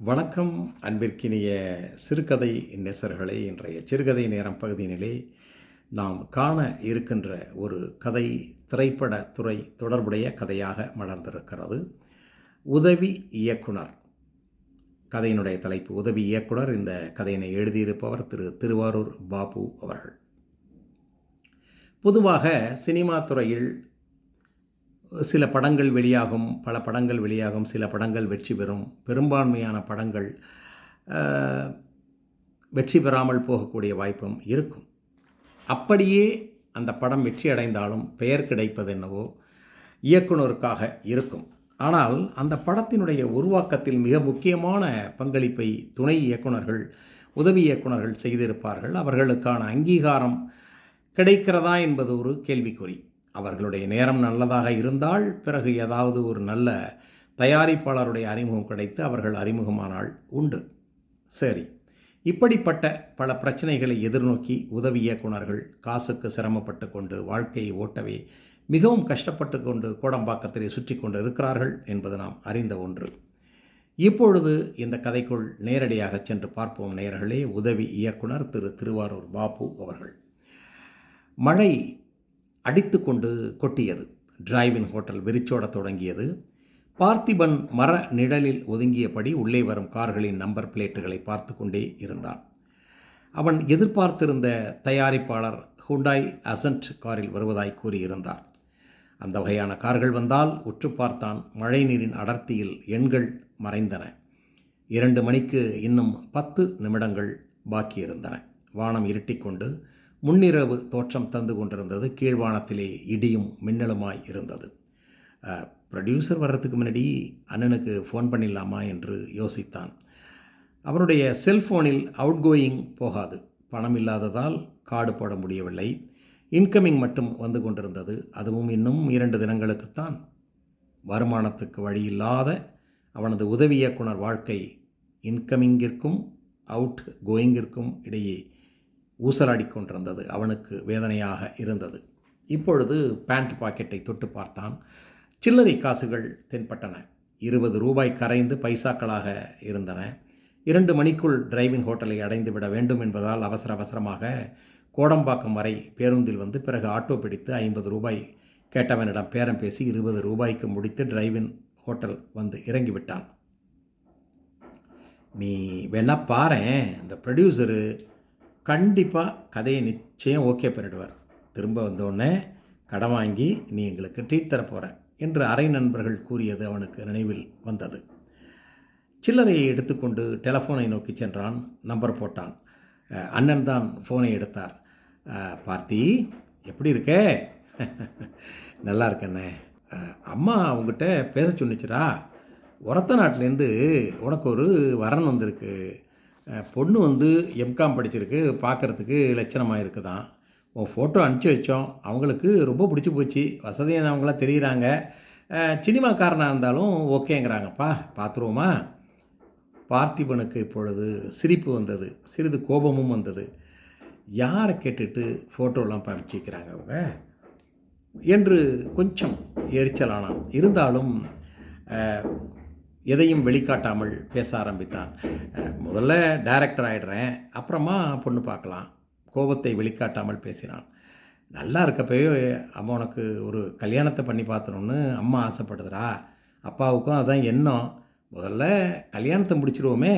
வணக்கம் அன்பிற்கினிய சிறுகதை நெசர்களே. இன்றைய சிறுகதை நேரம் பகுதியினிலே நாம் காண இருக்கின்ற ஒரு கதை திரைப்பட துறை தொடர்புடைய கதையாக மலர்ந்திருக்கிறது. உதவி இயக்குனர். கதையினுடைய தலைப்பு உதவி இயக்குனர். இந்த கதையினை எழுதியிருப்பவர் திரு திருவாரூர் பாபு அவர்கள். பொதுவாக சினிமா துறையில் சில படங்கள் வெளியாகும் பல படங்கள் வெளியாகும் சில படங்கள் வெற்றி பெறும். பெரும்பான்மையான படங்கள் வெற்றி பெறாமல் போகக்கூடிய வாய்ப்பும் இருக்கும். அப்படியே அந்த படம் வெற்றி அடைந்தாலும் பெயர் கிடைப்பது என்னவோ இயக்குனருக்காக இருக்கும். ஆனால் அந்த படத்தினுடைய உருவாக்கத்தில் மிக முக்கியமான பங்களிப்பை துணை இயக்குனர்கள் உதவி இயக்குனர்கள் செய்திருப்பார்கள். அவர்களுக்கான அங்கீகாரம் கிடைக்கிறதா என்பது ஒரு கேள்விக்குறி. அவர்களுடைய நேரம் நல்லதாக இருந்தால் பிறகு ஏதாவது ஒரு நல்ல தயாரிப்பாளருடைய அறிமுகம் கிடைத்து அவர்கள் அறிமுகமானால் உண்டு. சரி. இப்படிப்பட்ட பல பிரச்சனைகளை எதிர்நோக்கி உதவி இயக்குனர்கள் காசுக்கு சிரமப்பட்டு கொண்டு வாழ்க்கையை ஓட்டவே மிகவும் கஷ்டப்பட்டு கொண்டு கோடம்பாக்கத்திலே சுற்றி கொண்டு இருக்கிறார்கள் என்பது நாம் அறிந்த ஒன்று. இப்பொழுது இந்த கதைக்குள் நேரடியாக சென்று பார்ப்போம் நேயர்களே. உதவி இயக்குனர் திரு திருவாரூர் பாபு அவர்கள். மழை அடித்து கொண்டு கொட்டியது. டிரைவின் ஹோட்டல் வெறிச்சோட தொடங்கியது. பார்த்திபன் மர நிழலில் ஒதுங்கியபடி உள்ளே வரும் கார்களின் நம்பர் பிளேட்டுகளை பார்த்து கொண்டே இருந்தான். அவன் எதிர்பார்த்திருந்த தயாரிப்பாளர் ஹுண்டாய் அசன்ட் காரில் வருவதாய் கூறியிருந்தார். அந்த வகையான கார்கள் வந்தால் உற்று பார்த்தான் மழைநீரின் அடர்த்தியில் எண்கள் மறைந்தன. இரண்டு மணிக்கு இன்னும் பத்து நிமிடங்கள் பாக்கியிருந்தன. வானம் இருட்டிக்கொண்டு முன்னிரவு தோற்றம் தந்து கொண்டிருந்தது. கீழ்வானத்திலே இடியும் மின்னலுமாய் இருந்தது. ப்ரொடியூசர் வர்றதுக்கு முன்னாடி அண்ணனுக்கு ஃபோன் பண்ணிடலாமா என்று யோசித்தான். அவனுடைய செல்போனில் அவுட்கோயிங் போகாது. பணம் இல்லாததால் கார்டு போட முடியவில்லை. இன்கமிங் மட்டும் வந்து கொண்டிருந்தது. அதுவும் இன்னும் இரண்டு தினங்களுக்குத்தான். வருமானத்துக்கு வழியில்லாத அவனது உதவி இயக்குனர் வாழ்க்கை இன்கமிங்கிற்கும் அவுட் கோயிங்கிற்கும் இடையே ஊசலாடி கொண்டிருந்தது. அவனுக்கு வேதனையாக இருந்தது. இப்பொழுது பேண்ட் பாக்கெட்டை தொட்டு பார்த்தான். சில்லறை காசுகள் தென்பட்டன. இருபது ரூபாய் கரைந்து பைசாக்களாக இருந்தன. இரண்டு மணிக்குள் டிரைவிங் ஹோட்டலை அடைந்து விட வேண்டும் என்பதால் அவசர அவசரமாக கோடம்பாக்கம் வரை பேருந்தில் வந்து பிறகு ஆட்டோ பிடித்து ஐம்பது ரூபாய் கேட்டவனிடம் பேரம் பேசி இருபது ரூபாய்க்கு முடித்து டிரைவின் ஹோட்டல் வந்து இறங்கிவிட்டான். நீ வேணா பாரேன். இந்த ப்ரொடியூசரு கண்டிப்பாக கதையை நிச்சயம் ஓகே பண்ணிடுவார். திரும்ப வந்தோடனே கடன் வாங்கி நீ எங்களுக்கு ட்ரீட் தரப்போகிற என்று அரை நண்பர்கள் கூறியது அவனுக்கு நினைவில் வந்தது. சில்லறையை எடுத்துக்கொண்டு டெலஃபோனை நோக்கி சென்றான். நம்பர் போட்டான். அண்ணன் தான் ஃபோனை எடுத்தார். பார்த்தி எப்படி இருக்கே? நல்லா இருக்கண்ணே. அம்மா அவங்ககிட்ட பேச சொன்னிச்சுரா உரத்த நாட்டிலேருந்து உனக்கு ஒரு வரன் வந்திருக்கு. பொண்ணு வந்து எம்காம் படிச்சிருக்கு பார்க்குறதுக்கு லட்சணமாக இருக்குதான் உன் ஃபோட்டோ அனுப்பிச்சி வச்சோம். அவங்களுக்கு ரொம்ப பிடிச்சி போச்சு. வசதியானவங்களாம் தெரிகிறாங்க சினிமாக்காரனாக இருந்தாலும் ஓகேங்கிறாங்கப்பா. பார்த்துருவோமா? பார்த்திபனுக்கு இப்பொழுது சிரிப்பு வந்தது. சிறிது கோபமும் வந்தது. யாரை கேட்டுட்டு ஃபோட்டோலாம் பறிச்சிக்கிறாங்க அவங்க? என்று கொஞ்சம் எரிச்சலானான். இருந்தாலும் எதையும் வெளிக்காட்டாமல் பேச ஆரம்பித்தான். முதல்ல டைரக்டர் ஆகிடுறேன் அப்புறமா பொண்ணு பார்க்கலாம். கோபத்தை வெளிக்காட்டாமல் பேசினான். நல்லா இருக்கப்பவே அம்மா உனக்கு ஒரு கல்யாணத்தை பண்ணி பார்த்தணும்னு அம்மா ஆசைப்படுதுடா. அப்பாவுக்கும் அதான் எண்ணம். முதல்ல கல்யாணத்தை முடிச்சிடுவோமே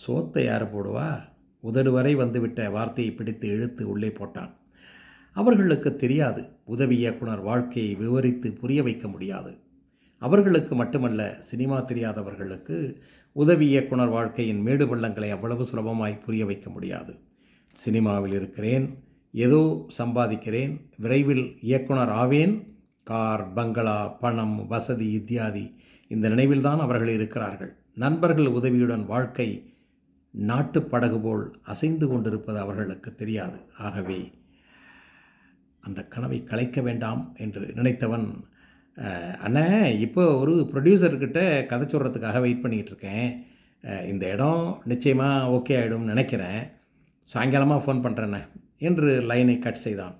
சோத்தை யார் போடுவா? உதடு வரை வந்துவிட்ட வார்த்தையை பிடித்து இழுத்து உள்ளே போட்டான். அவர்களுக்கு தெரியாது உதவி இயக்குனர் வாழ்க்கையை விவரித்து புரிய வைக்க முடியாது. அவர்களுக்கு மட்டுமல்ல சினிமா தெரியாதவர்களுக்கு உதவி இயக்குனர் வாழ்க்கையின் மேடு பள்ளங்களை அவ்வளவு சுலபமாய் புரிய வைக்க முடியாது. சினிமாவில் இருக்கிறேன் ஏதோ சம்பாதிக்கிறேன் விரைவில் இயக்குனர் ஆவேன் கார் பங்களா பணம் வசதி இத்தியாதி இந்த நினைவில்தான் அவர்கள் இருக்கிறார்கள். நண்பர்கள் உதவியுடன் வாழ்க்கை நாட்டு படகு போல் அசைந்து கொண்டிருப்பது அவர்களுக்கு தெரியாது. ஆகவே அந்த கனவை கலைக்க வேண்டாம் என்று நினைத்தவன் அண்ணே இப்போ ஒரு ப்ரொடியூசர்கிட்ட கதை சொல்கிறதுக்காக வெயிட் பண்ணிக்கிட்டு இருக்கேன். இந்த இடம் நிச்சயமாக ஓகே ஆகிடும்னு நினைக்கிறேன். சாயங்காலமாக ஃபோன் பண்ணுறேண்ணே என்று லைனை கட் செய்தான்.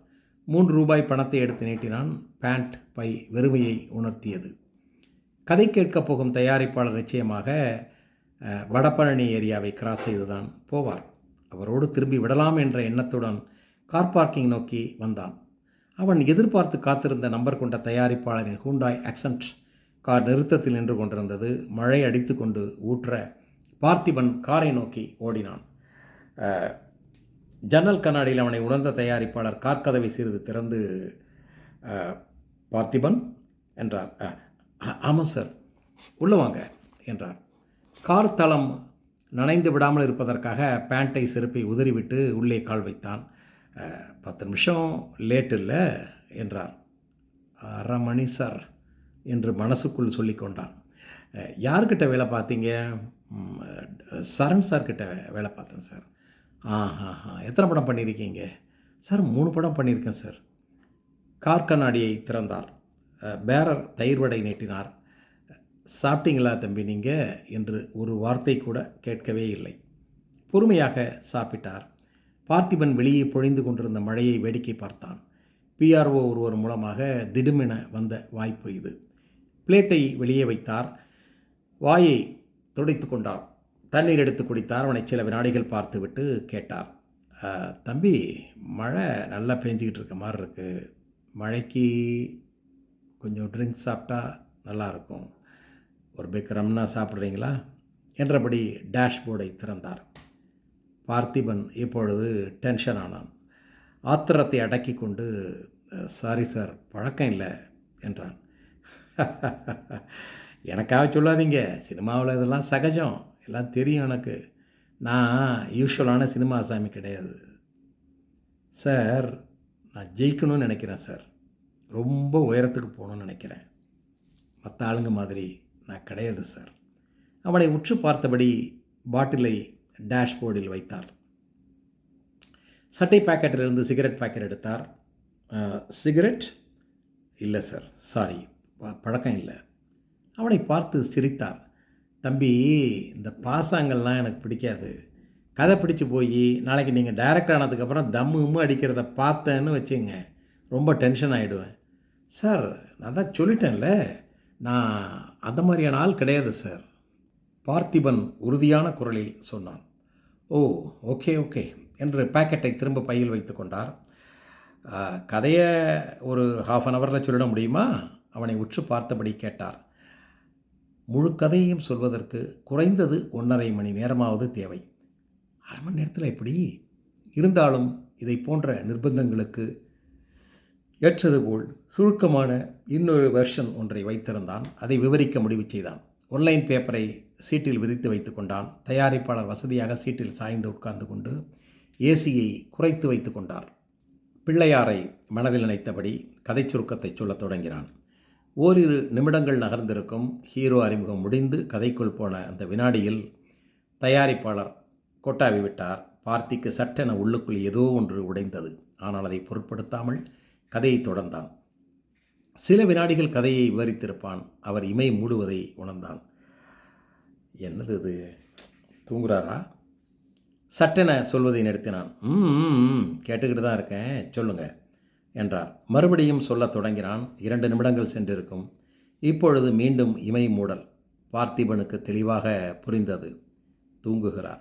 மூன்று ரூபாய் பணத்தை எடுத்து நீட்டினான். பேண்ட் பை வெறுமையை உணர்த்தியது. கதை கேட்கப் போகும் தயாரிப்பாளர் நிச்சயமாக வடபழனி ஏரியாவை கிராஸ் செய்து தான் போவார். அவரோடு திரும்பி விடலாம் என்ற எண்ணத்துடன் கார் பார்க்கிங் நோக்கி வந்தான். அவன் எதிர்பார்த்து காத்திருந்த நம்பர் கொண்ட தயாரிப்பாளரின் ஹூண்டாய் ஆக்சன்ட் கார் நிறுத்தத்தில் நின்று கொண்டிருந்தது. மழை அடித்து கொண்டு ஊற்ற பார்த்திபன் காரை நோக்கி ஓடினான். ஜன்னல் கண்ணாடியில் அவனை உணர்ந்த தயாரிப்பாளர் கார் கதவை சிறிது திறந்து பார்த்திபன் என்றார். ஆ- ஆமாம் சார் உள்ளே வாங்க என்றார். கார் தளம் நனைந்து விடாமல் இருப்பதற்காக பேண்ட்டை செருப்பை உதறிவிட்டு உள்ளே கால் வைத்தான். பத்து நிமிஷம் லேட் இல்லை என்றார். அரை மணி சார் என்று மனசுக்குள் சொல்லி கொண்டான். யார்கிட்ட வேலை பார்த்தீங்க? சரண் சார்கிட்ட வேலை பார்த்தேன் சார் ஆ ஹா ஹா எத்தனை படம் பண்ணியிருக்கீங்க? சார் மூணு படம் பண்ணியிருக்கேன் சார் கார் கண்ணாடியை திறந்தார். பேரர் தயிர் வடை நீட்டினார். சாப்பிட்டீங்களா தம்பி நீங்கள் என்று ஒரு வார்த்தை கூட கேட்கவே இல்லை. பொறுமையாக சாப்பிட்டார். பார்த்திபன் வெளியே பொழிந்து கொண்டிருந்த மழையை வேடிக்கை பார்த்தான். பிஆர்ஓ ஒருவர் மூலமாக திடுமென வந்த வாய்ப்பு இது. பிளேட்டை வெளியே வைத்தார். வாயை துடைத்து கொண்டார். தண்ணீர் எடுத்து குடித்தார். அவனை சில வினாடிகள் பார்த்துவிட்டு கேட்டார். தம்பி மழை நல்லா பெஞ்சிக்கிட்டு இருக்க மாதிரி இருக்குது மழைக்கு கொஞ்சம் ட்ரிங்க்ஸ் சாப்பிட்டா நல்லாயிருக்கும் ஒரு பிக் ரம்னா சாப்பிட்றீங்களா? என்றபடி டேஷ்போர்டை திறந்தார். பார்த்திபன் இப்பொழுது டென்ஷன் ஆனான். ஆத்திரத்தை அடக்கி கொண்டு சாரி சார் பழக்கம் இல்லை என்றான். எனக்காக சொல்லாதீங்க சினிமாவில் இதெல்லாம் சகஜம் எல்லாம் தெரியும் எனக்கு. நான் யூஸ்வலான சினிமா சாமி கிடையாது. சார் நான் ஜெயிக்கணும்னு நினைக்கிறேன் சார் ரொம்ப உயரத்துக்கு போகணும்னு நினைக்கிறேன். மற்ற ஆளுங்க மாதிரி நான் கிடையாது சார் அவனை உற்று பார்த்தபடி பாட்டிலை டேஷ்போர்டில் வைத்தார். சட்டை பாக்கெட்டிலிருந்து சிகரெட் பாக்கெட் எடுத்தார். சிகரெட்? இல்லை சார் சாரி பழக்கம் இல்லை. அவனை பார்த்து சிரித்தார். தம்பி இந்த பாசாங்கள்லாம் எனக்கு பிடிக்காது. கதை பிடிச்சி போய் நாளைக்கு நீங்கள் டைரக்ட் ஆனதுக்கப்புறம் தம்மு உம்மு அடிக்கிறத பார்த்தேன்னு வச்சுங்க ரொம்ப டென்ஷன் ஆகிடுவேன் சார் நான் தான் சொல்லிட்டேன்ல. நான் அந்த மாதிரியான ஆள் கிடையாது சார் பார்த்திபன் உறுதியான குரலில் சொன்னான். ஓ ஓகே ஓகே என்று பாக்கெட்டை திரும்ப பையில் வைத்து கொண்டார். கதையை ஒரு ஹாஃப் அன் ஹவரில் சொல்லிட முடியுமா? அவனை உற்று பார்த்தபடி கேட்டார். முழு கதையையும் சொல்வதற்கு குறைந்தது ஒன்றரை மணி நேரமாவது தேவை. அரை மணி நேரத்தில் எப்படி? இருந்தாலும் இதை போன்ற நிர்பந்தங்களுக்கு ஏற்றது போல் சுருக்கமான இன்னொரு வெர்ஷன் ஒன்றை வைத்திருந்தான். அதை விவரிக்க முடிவு செய்தான். ஒன்லைன் பேப்பரை சீட்டில் விரித்து வைத்து கொண்டான். தயாரிப்பாளர் வசதியாக சீட்டில் சாய்ந்து உட்கார்ந்து கொண்டு ஏசியை குறைத்து வைத்து கொண்டார். பிள்ளையாரை மனதில் நினைத்தபடி கதை சுருக்கத்தை சொல்லத் தொடங்கினான். ஓரிரு நிமிடங்கள் நகர்ந்திருக்கும் ஹீரோ அறிமுகம் முடிந்து கதைக்குள் போன அந்த வினாடியில் தயாரிப்பாளர் கோட்டாவி விட்டார். பார்த்திக்கு சட்டென உள்ளுக்குள் ஏதோ ஒன்று உடைந்தது. ஆனால் அதை பொருட்படுத்தாமல் கதையை தொடர்ந்தான். சில வினாடிகள் கதையை விவரித்திருப்பான். அவர் இமை மூடுவதை உணர்ந்தான். என்னது இது? தூங்குறாரா? சட்டென சொல்வதை நிறுத்தினான். ம் ம், கேட்டுக்கிட்டு தான் இருக்கேன். சொல்லுங்க என்றார். மறுபடியும் சொல்லத் தொடங்கினான். இரண்டு நிமிடங்கள் சென்றிருக்கும். இப்பொழுது மீண்டும் இமை மூடல். பார்த்திபனுக்கு தெளிவாக புரிந்தது. தூங்குகிறார்.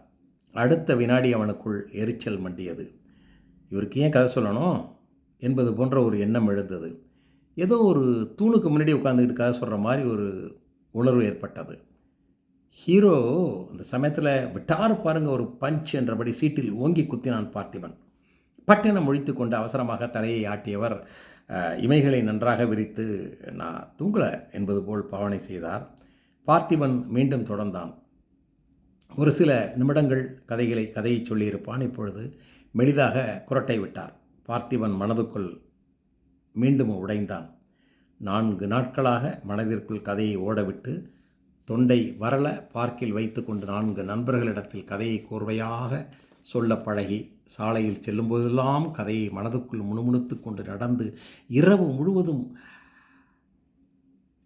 அடுத்த வினாடி அவனுக்குள் எரிச்சல் மண்டியது. இவருக்கு ஏன் கதை சொல்லணும்? என்பது போன்ற ஒரு எண்ணம் எழுந்தது. ஏதோ ஒரு தூணுக்கு முன்னாடி உட்காந்துக்கிட்டு கதை சொல்கிற மாதிரி ஒரு உணர்வு ஏற்பட்டது. ஹீரோ அந்த சமயத்தில் விட்டார் பாருங்கள் ஒரு பஞ்ச் என்றபடி சீட்டில் ஓங்கி குத்தினான் பார்த்திபன். பட்டென முழித்து கொண்டு அவசரமாக தலையை ஆட்டியவர் இமைகளை நன்றாக விரித்து நான் தூங்கல என்பது போல் பாவனை செய்தார். பார்த்திபன் மீண்டும் தொடர்ந்தான். ஒரு சில நிமிடங்கள் கதைகளை கதையை சொல்லியிருப்பான். இப்பொழுது மெளிதாக குரட்டை விட்டார். பார்த்திபன் மனதுக்குள் மீண்டும் உடைந்தான். நான்கு நாட்களாக மனதிற்குள் கதையை ஓடவிட்டு தொண்டை வரல பார்க்கில் வைத்துக்கொண்டு நான்கு நண்பர்களிடத்தில் கதையை கோர்வையாக சொல்ல பழகி சாலையில் செல்லும்போதெல்லாம் கதையை மனதுக்குள் முணுமுணுத்து கொண்டு நடந்து இரவு முழுவதும்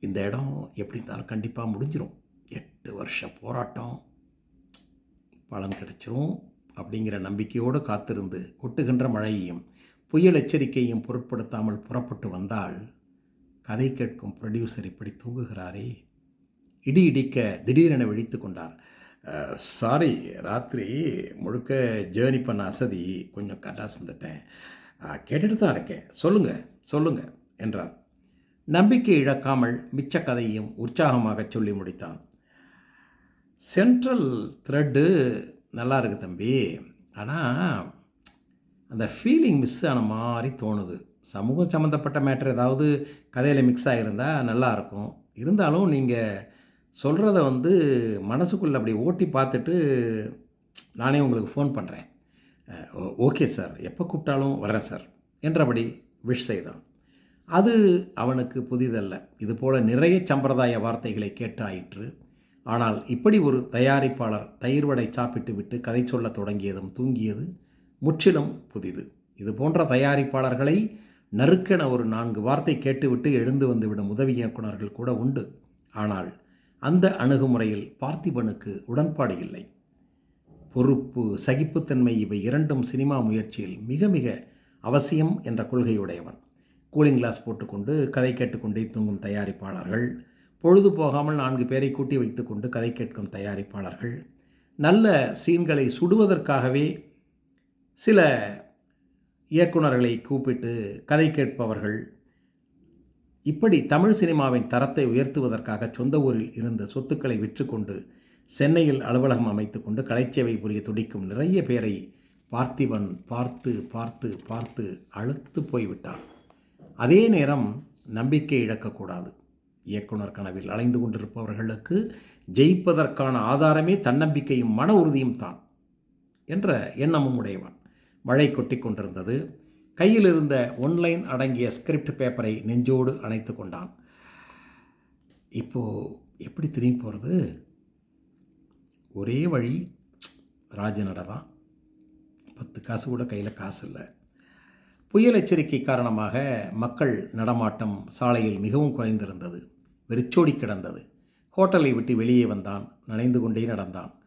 இந்த இடம் எப்படி இருந்தாலும் கண்டிப்பாக முடிஞ்சிடும் எட்டு வருஷ போராட்டம். பலன் கிடைச்சிரும் அப்படிங்கிற நம்பிக்கையோடு காத்திருந்து கொட்டுகின்ற மழையையும் புயல் எச்சரிக்கையும் பொருட்படுத்தாமல் புறப்பட்டு வந்தால் கதை கேட்கும் ப்ரொடியூசர் இப்படி தூங்குகிறாரே. இடி இடிக்க திடீரென விழித்து கொண்டார். சாரி ராத்திரி முழுக்க ஜேர்னி பண்ண அசதி கொஞ்சம் கட்டாக சந்துட்டேன் கேட்டுட்டு தான் இருக்கேன். சொல்லுங்கள் சொல்லுங்கள் என்றார். நம்பிக்கை இழக்காமல் மிச்ச கதையும் உற்சாகமாக சொல்லி முடித்தான். சென்ட்ரல் த்ரெட்டு நல்லா இருக்கு தம்பி. ஆனால் அந்த ஃபீலிங் மிஸ் ஆன மாதிரி தோணுது. சமூகம் சம்மந்தப்பட்ட மேட்ரு ஏதாவது கதையில் மிக்ஸ் ஆகியிருந்தால் நல்லாயிருக்கும் இருந்தாலும் நீங்கள் சொல்கிறத வந்து மனசுக்குள்ளே அப்படி ஓட்டி பார்த்துட்டு நானே உங்களுக்கு ஃபோன் பண்ணுறேன் ஓகே சார் எப்போ கூப்பிட்டாலும் வரேன் சார் என்றபடி விஷ் செய்தான். அது அவனுக்கு புதிதல்ல. இது போல் நிறைய சம்பிரதாய வார்த்தைகளை கேட்டு ஆயிற்று ஆனால் இப்படி ஒரு தயாரிப்பாளர் தயிர் வடை சாப்பிட்டு விட்டு கதை சொல்ல தொடங்கியதும் தூங்கியது. முற்றிலும் புதிது. இது போன்ற தயாரிப்பாளர்களை நறுக்கென ஒரு நான்கு வார்த்தை கேட்டுவிட்டு எழுந்து வந்துவிடும் உதவி இயக்குநர்கள் கூட உண்டு. ஆனால் அந்த அணுகுமுறையில் பார்த்திபனுக்கு உடன்பாடு இல்லை. பொறுப்பு சகிப்புத்தன்மை இவை இரண்டும் சினிமா முயற்சியில் மிக மிக அவசியம் என்ற கொள்கையுடையவன். கூலிங் கிளாஸ் போட்டுக்கொண்டு கதை கேட்டுக்கொண்டே தூங்கும் தயாரிப்பாளர்கள் பொழுது போகாமல் நான்கு பேரை கூட்டி வைத்துக்கொண்டு கதை கேட்கும் தயாரிப்பாளர்கள் நல்ல சீன்களை சுடுவதற்காகவே சில இயக்குநர்களை கூப்பிட்டு கதை கேட்பவர்கள் இப்படி தமிழ் சினிமாவின் தரத்தை உயர்த்துவதற்காக சொந்த ஊரில் இருந்த சொத்துக்களை விற்றுக்கொண்டு சென்னையில் அலுவலகம் அமைத்து கொண்டு கலைச்சேவை புரிய துடிக்கும் நிறைய பேரை பார்த்திபன் பார்த்து பார்த்து பார்த்து அழுத்து போய்விட்டான். அதே நேரம் நம்பிக்கை இழக்கக்கூடாது. இயக்குனர் கனவில் அலைந்து கொண்டிருப்பவர்களுக்கு ஜெயிப்பதற்கான ஆதாரமே தன்னம்பிக்கையும் மன உறுதியும் தான் என்ற எண்ணமும் உடையவன். மழை கொட்டி கொண்டிருந்தது கையில் இருந்த ஒன்லைன் அடங்கிய ஸ்கிரிப்ட் பேப்பரை நெஞ்சோடு அணைத்து கொண்டான். இப்போது எப்படி திரும்பி போகிறது ஒரே வழி ராஜநட தான். பத்து காசு கூட கையில் காசு இல்லை. புயல் எச்சரிக்கை காரணமாக மக்கள் நடமாட்டம் சாலையில் மிகவும் குறைந்திருந்தது. வெறிச்சோடி கிடந்தது. ஹோட்டலை விட்டு வெளியே வந்தான். நனைந்து கொண்டே நடந்தான்.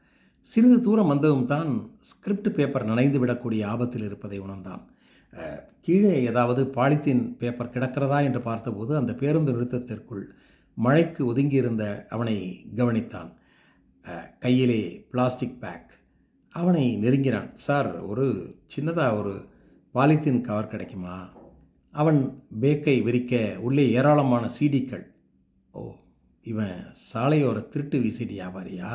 சிறிது தூரம் வந்ததும் தான் ஸ்கிரிப்ட் பேப்பர் நனைந்து விடக்கூடிய ஆபத்தில் இருப்பதை உணர்ந்தான். கீழே ஏதாவது பாலித்தீன் பேப்பர் கிடக்கிறதா என்று பார்த்தபோது அந்த பேருந்து நிறுத்தத்திற்குள் மழைக்கு ஒதுங்கியிருந்த அவனை கவனித்தான். கையிலே பிளாஸ்டிக் பேக் அவனை நெருங்கினான். சார் ஒரு சின்னதாக ஒரு பாலித்தீன் கவர் கிடைக்குமா? அவன் பேக்கை விரிக்க உள்ளே ஏராளமான சீடிக்கள் ஓ இவன் சாலையோர திருட்டு விசிடி வியாபாரியா?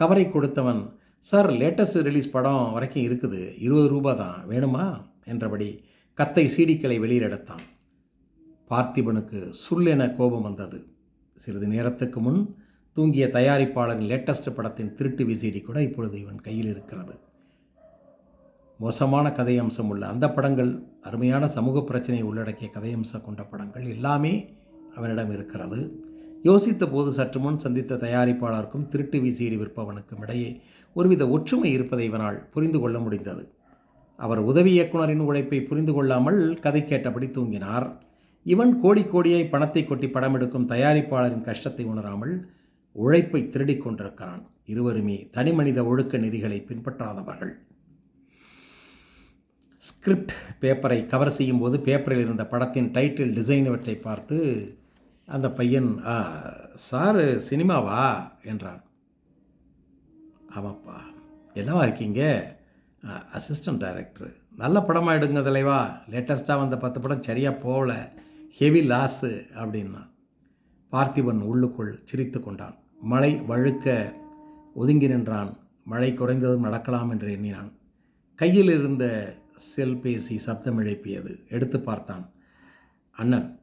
கவரை கொடுத்தவன் சார் லேட்டஸ்ட் ரிலீஸ் படம் வரைக்கும் இருக்குது. இருபது ரூபா தான். வேணுமா? என்றபடி கத்தை சீடிக்களை வெளியிடத்தான் பார்த்திபனுக்கு சுல்லென கோபம் வந்தது. சிறிது நேரத்துக்கு முன் தூங்கிய தயாரிப்பாளரின் லேட்டஸ்ட் படத்தின் திருட்டு விசிடி கூட இப்பொழுது இவன் கையில் இருக்கிறது. மோசமான கதையம்சம் உள்ள அந்த படங்கள் அருமையான சமூக பிரச்சனையை உள்ளடக்கிய கதையம்சம் கொண்ட படங்கள் எல்லாமே அவனிடம் இருக்கிறது. யோசித்த போது சற்று முன் சந்தித்த தயாரிப்பாளருக்கும் திருட்டு விசிடி விற்பவனுக்கும் இடையே ஒருவித ஒற்றுமை இருப்பதை இவனால் புரிந்து கொள்ள முடிந்தது. அவர் உதவி இயக்குனரின் உழைப்பை புரிந்து கொள்ளாமல் கதை கேட்டபடி தூங்கினார். இவன் கோடி கோடியை பணத்தை கொட்டி படம் எடுக்கும் தயாரிப்பாளரின் கஷ்டத்தை உணராமல் உழைப்பை திருடிக் கொண்டிருக்கிறான். இருவருமே தனிமனித ஒழுக்க நெறிகளை பின்பற்றாதவர்கள். ஸ்கிரிப்ட் பேப்பரை கவர் செய்யும் போது பேப்பரில் இருந்த படத்தின் டைட்டில் டிசைன் இவற்றை பார்த்து அந்த பையன் சாரு சினிமாவா? என்றான். ஆமாப்பா. என்னவா இருக்கீங்க? Assistant director. நல்ல படமாக எடுங்க தலைவா. லேட்டஸ்ட்டாக வந்த பத்து படம் சரியாக போகல. ஹெவி லாஸு அப்படின்னா பார்த்திபன் உள்ளுக்குள் சிரித்து கொண்டான். மழை வழுக்க ஒதுங்கி நின்றான். மழை குறைந்ததும் நடக்கலாம் என்று எண்ணினான். கையில் இருந்த செல்பேசி சப்தம் எழுப்பியது. எடுத்து பார்த்தான். அண்ணன்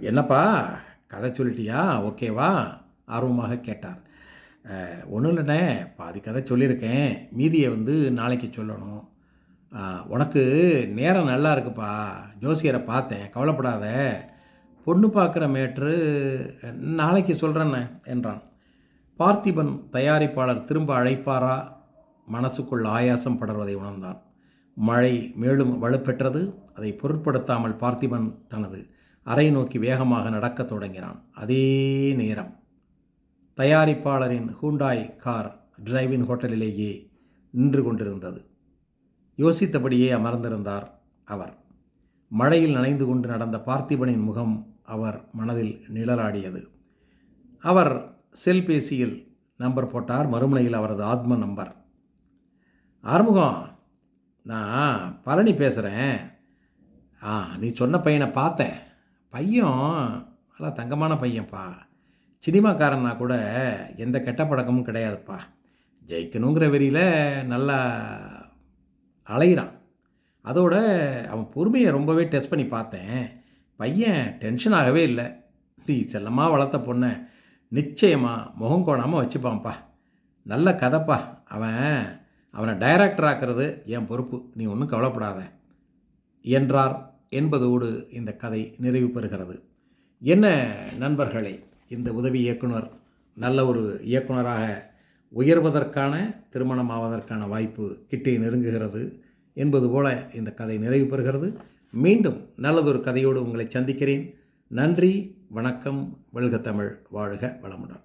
என்னப்பா? கதை சொல்லிட்டியா? ஓகேவா ஆர்வமாக கேட்டார். ஒன்றும் இல்லைண்ணே. பாதி கதை சொல்லியிருக்கேன். மீதியை வந்து நாளைக்கு சொல்லணும். உனக்கு நேரம் நல்லா இருக்குப்பா. ஜோசியரை பார்த்தேன். கவலைப்படாத. பொண்ணு பார்க்குற மேட்ரு நாளைக்கு சொல்கிறேண்ணே என்றான். பார்த்திபன் தயாரிப்பாளர் திரும்ப அழைப்பாரா? மனசுக்குள் ஆயாசம் படர்வதை உணர்ந்தான். மழை மேலும் வலுப்பெற்றது. அதை பொருட்படுத்தாமல் பார்த்திபன் தனது அறை நோக்கி வேகமாக நடக்கத் தொடங்கினான். அதே நேரம் தயாரிப்பாளரின் ஹூண்டாய் கார் டிரைவின் ஹோட்டலிலேயே நின்று கொண்டிருந்தது. யோசித்தபடியே அமர்ந்திருந்தார் அவர். மழையில் நனைந்து கொண்டு நடந்த பார்த்திபனின் முகம் அவர் மனதில் நிழலாடியது. அவர் செல்பேசியில் நம்பர் போட்டார். மறுமுனையில் அவரது ஆத்ம நம்பர் ஆறுமுகம் நான் பழனி பேசுகிறேன் ஆ நீ சொன்ன பையனை பார்த்தேன். பையன் நல்லா தங்கமான பையன்ப்பா. சினிமாக்காரன்னா கூட எந்த கெட்ட பழக்கமும் கிடையாதுப்பா. ஜெயிக்கணுங்கிற வெறியில் நல்லா அலைகிறான் அதோட அவன் பொறுமையை ரொம்பவே டெஸ்ட் பண்ணி பார்த்தேன். பையன் டென்ஷன் ஆகவே இல்லை. நீ செல்லமாக வளர்த்த பொண்ணை நிச்சயமாக முகம் கோணாமல் வச்சுப்பான்ப்பா. நல்ல கதைப்பா அவன். அவனை டைரக்டர் ஆக்கிறது என் பொறுப்பு. நீ ஒன்றும் கவலைப்படாத. என்றார் என்பதோடு இந்த கதை நிறைவு பெறுகிறது. என்ன நண்பர்களே இந்த உதவி இயக்குனர் நல்ல ஒரு இயக்குனராக உயர்வதற்கான திருமணம் ஆவதற்கான வாய்ப்பு கிட்டே நெருங்குகிறது என்பது போல இந்த கதை நிறைவு பெறுகிறது. மீண்டும் நல்லதொரு கதையோடு உங்களை சந்திக்கிறேன். நன்றி வணக்கம் வெல்க தமிழ் வாழ்க வளமுடன்.